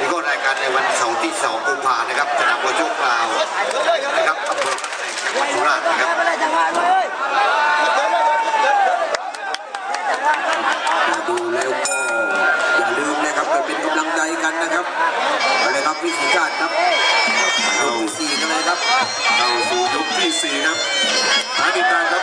นิโก็รายการในวันเสาร์ที่ 2 กุมภานะครับสนามโอโชกลาวนะครับอำเภอพระแสงจังหวัดสุราษฎร์นะครับมาดูแล้วก็อย่าลืมนะครับเกิเป็นกำลังใจกันนะครับเอาเลยครับพิธีการครับยกที่สี่กันเลยครับเข้าสู่ยกที่สี่ครับมาติดตาครับ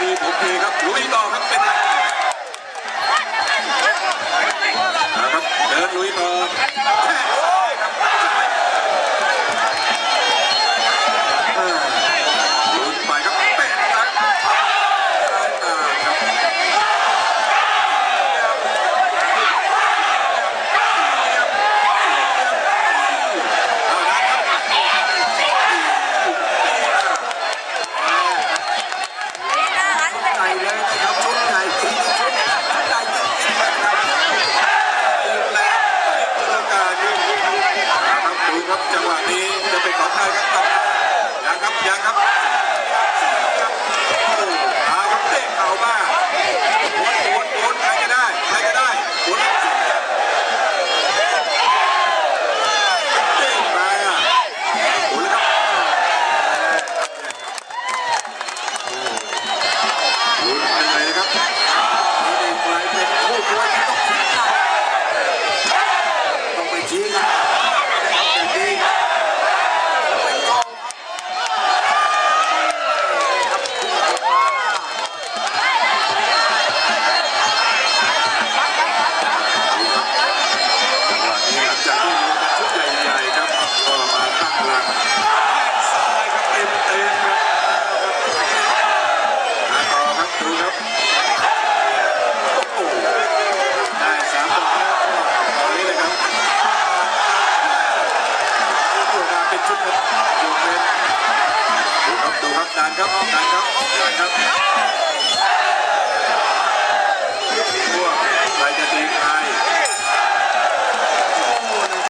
มีผมเอครับลุยต่อครับเป็นไร ครับจังหวะนี้จะเป็นของใครครับตัยังครับยังครับ การครับออกการครับออกการครับ